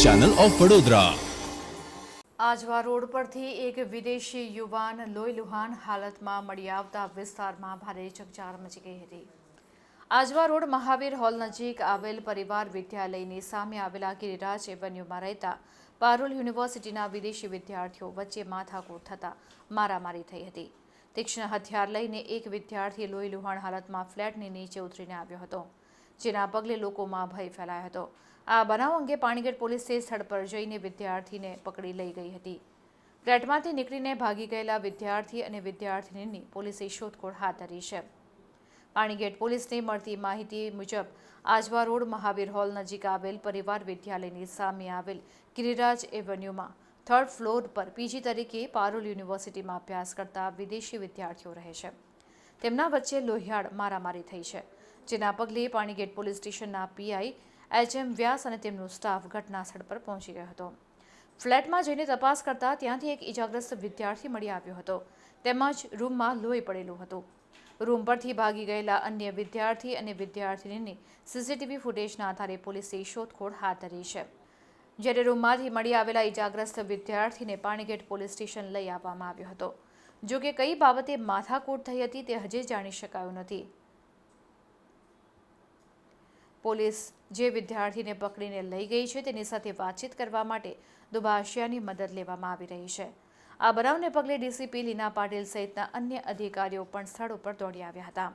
Channel of Vadodara Ajwa road પરથી એક વિદેશી યુવાન લોહી લુહાન હાલતમાં મળી આવતા વિસ્તારમાં ભારે ચકચાર મચી ગઈ હતી. આજવા રોડ મહાવીર હોલ નજીક આવેલ પરિવાર વિદ્યાલયની સામે આવેલા ગિરિરાજ એવન્યુમાં રહેતા પારુલ યુનિવર્સિટીના વિદેશી વિદ્યાર્થીઓ વચ્ચે માથાકૂટ થતા મારામારી થઈ હતી. તીક્ષ્ણ હથિયાર લઈને એક વિદ્યાર્થી લોહી લુહાણ હાલતમાં ફ્લેટની નીચે ઉતરીને આવ્યો હતો. જેના પગલે લોકોમાં ભય ફેલાયો હતો. આ બનાવ અંગે પાણીગેટ પોલીસે સ્થળ પર જઈને વિદ્યાર્થીને પકડી લઈ ગઈ હતી. ફ્લેટમાંથી નીકળીને ભાગી ગયેલા વિદ્યાર્થી અને વિદ્યાર્થીનીની પોલીસે શોધખોળ હાથ ધરી છે. પાણીગેટ પોલીસને મળતી માહિતી મુજબ, આજવા રોડ મહાવીર હોલ નજીક આવેલ પરિવાર વિદ્યાલયની સામે આવેલ ગિરિરાજ એવન્યુમાં થર્ડ ફ્લોર પર પીજી તરીકે પારુલ યુનિવર્સિટીમાં અભ્યાસ કરતા વિદેશી વિદ્યાર્થીઓ રહે છે. તેમના વચ્ચે લોહિયાળ મારામારી થઈ છે. જેના પગલે પાણીગેટ પોલીસ સ્ટેશનના પીઆઈ એચ એમ વ્યાસ અને તેમનો સ્ટાફ ઘટના સ્થળ પર પહોંચી ગયો હતો. ફ્લેટમાં જઈને તપાસ કરતા ત્યાંથી એક ઇજાગ્રસ્ત વિદ્યાર્થી મળી આવ્યો હતો. તેમજ રૂમમાં લોહી પડેલું હતું. રૂમ પરથી ભાગી ગયેલા અન્ય વિદ્યાર્થી અને વિદ્યાર્થીનીની સીસીટીવી ફૂટેજના આધારે પોલીસે શોધખોળ હાથ ધરી છે. જ્યારે રૂમમાંથી મળી આવેલા ઇજાગ્રસ્ત વિદ્યાર્થીને પાણીગેટ પોલીસ સ્ટેશન લઈ આવવામાં આવ્યો હતો. જો કે કઈ બાબતે માથાકૂટ થઈ હતી તે હજી જાણી શકાયું નથી. પોલીસ જે વિદ્યાર્થીને પકડીને લઈ ગઈ છે તેની સાથે વાતચીત કરવા માટે દુભાષિયાની મદદ લેવામાં આવી રહી છે. આ બનાવને પગલે ડીસીપી લીના પાટીલ સહિતના અન્ય અધિકારીઓ પણ સ્થળ ઉપર દોડી આવ્યા હતા.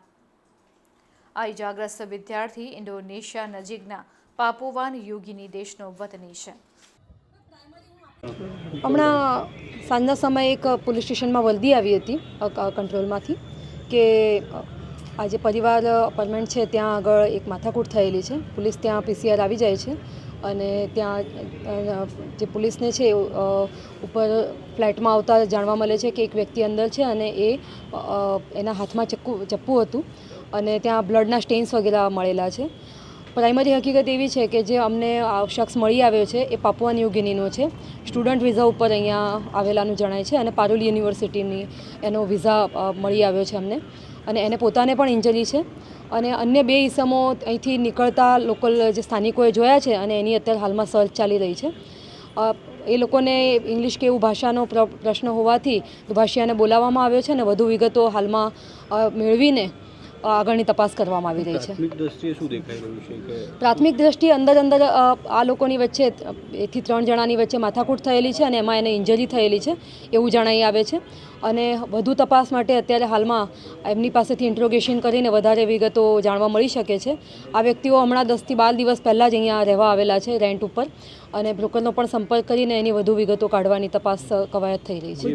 આ ઇજાગ્રસ્ત વિદ્યાર્થી ઇન્ડોનેશિયા નજીકના પાપુવાન યુગીની દેશનો વતની છે. હમણાં સાંજના સમયે એક પોલીસ સ્ટેશનમાં વલદી આવી હતી કંટ્રોલમાંથી, કે અ, આ જે પરિવાર અપાર્ટમેન્ટ છે ત્યાં આગળ એક માથાકૂટ થયેલી છે. પોલીસ ત્યાં પીસીઆર આવી જાય છે અને ત્યાં જે પોલીસને છે ઉપર ફ્લેટમાં આવતા જાણવા મળે છે કે એક વ્યક્તિ અંદર છે અને એ એના હાથમાં ચક્કુ ચપ્પુ હતું અને ત્યાં બ્લડના સ્ટેન્સ વગેરે મળેલા છે. પ્રાઇમરી હકીકત એવી છે કે જે અમને આ શખ્સ મળી આવ્યો છે એ પાપુઆ ન્યુગિનીનો છે. સ્ટુડન્ટ વિઝા ઉપર અહીંયા આવેલાનું જણાય છે અને પારુલ યુનિવર્સિટીની એનો વિઝા મળી આવ્યો છે અમને. અને એને પોતાને પણ ઇન્જરી છે. અને અન્ય બે ઈસમો અહીંથી નીકળતા લોકલ જે સ્થાનિકોએ જોયા છે અને એની અત્યારે હાલમાં સર્ચ ચાલી રહી છે. એ લોકોને ઇંગ્લિશ કે એવું ભાષાનો પ્ર- પ્રશ્ન હોવાથી દુભાષિયાને બોલાવવામાં આવ્યો છે અને વધુ વિગતો હાલમાં મેળવીને આગળની તપાસ કરવામાં આવી રહી છે. પ્રાથમિક દ્રષ્ટિએ શું દેખાઈ રહ્યું છે કે પ્રાથમિક દ્રષ્ટિએ અંદર અંદર આ લોકોની વચ્ચે એથી એકથી ત્રણ જણાની વચ્ચે માથાકૂટ થયેલી છે અને એમાં એને ઇન્જરી થયેલી છે એવું જણાઈ આવે છે. અને વધુ તપાસ માટે અત્યારે હાલમાં એમની પાસેથી ઇન્ટ્રોગેશન કરીને વધારે વિગતો જાણવા મળી શકે છે. આ વ્યક્તિઓ હમણાં દસથી બાર દિવસ પહેલાં જ અહીંયા રહેવા આવેલા છે રેન્ટ ઉપર અને બ્રોકરનો પણ સંપર્ક કરીને એની વધુ વિગતો કાઢવાની તપાસ કવાયત થઈ રહી છે?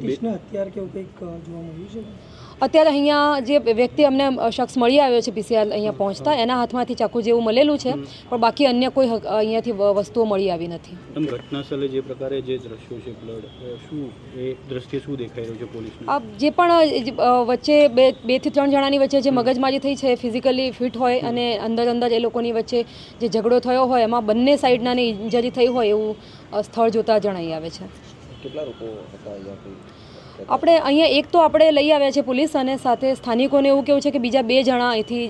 બે- અત્યારે અહીંયા જે વ્યક્તિ અમને શખ્સ મળી આવ્યો છે પીસીઆર અહીંયા પહોંચતા એના હાથમાંથી ચાકુ જેવું મળેલું છે પણ બાકી અન્ય કોઈ અહીંયાથી વસ્તુઓ મળી આવી નથી. આમ જે પ્રકારે જે દ્રશ્યો છે બ્લડ શું એ દ્રષ્ટિએ શું દેખાઈ રહ્યું છે પોલીસને? આ જે પણ વચ્ચે બે બેથી ત્રણ જણાની વચ્ચે જે મગજમારી થઈ છે ફિઝિકલી ફિટ હોય અને અંદર અંદર એ લોકોની વચ્ચે જે ઝઘડો થયો હોય એમાં બંને સાઈડના ને ઇન્જરી થઈ હોય એવું સ્થળ જોતા જણાઈ આવે છે. કેટલા લોકો હતા અહીંયા? આપણે અહીંયા એક તો આપણે લઈ આવ્યા છે પોલીસ અને સાથે સ્થાનિકોને એવું કેવું છે કે બીજા બે જણા અહીંથી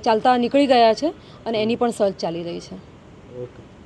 ચાલતા નીકળી ગયા છે અને એની પણ સર્ચ ચાલી રહી છે. ઓકે.